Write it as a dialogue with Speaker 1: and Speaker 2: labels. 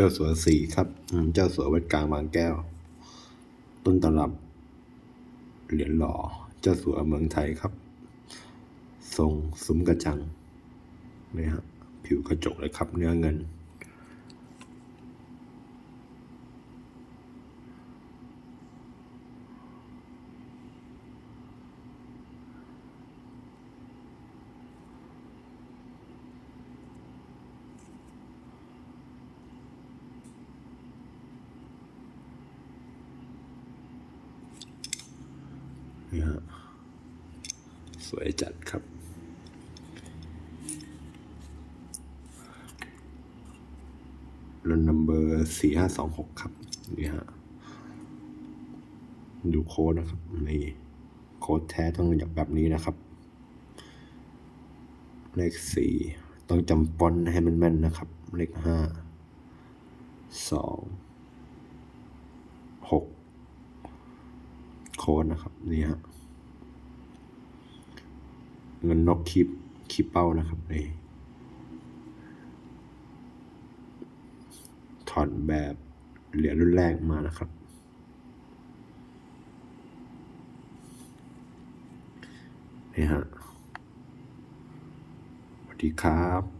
Speaker 1: เจ้าสัวสี่ครับ เจ้าสัววัดกลางบางแก้ว ต้นตำรับ เหรียญหล่อ เจ้าสัวเมืองไทยครับ ทรงซุ้มกระจังนี่ฮะผิวกระจกเลยครับ เนื้อเงิน นี่ฮะสวยจัดครับรนนัมเบอร์สี่ห้าสองหกครับ นี่ฮะ ดูโค้ดนะครับ นี่ โค้ดแท้ต้องอย่างแบบนี้นะครับ เลขสี่ต้องจำฟอนต์ให้มันแม่นนะครับ เลขห้าสอง หก โค้ดนะครับนี่ฮะเงินนกคีบคีบเป้านะครับนี่ถอดแบบเหรียญรุ่นแรกมานะครับ นี่ฮะสวัสดีครับ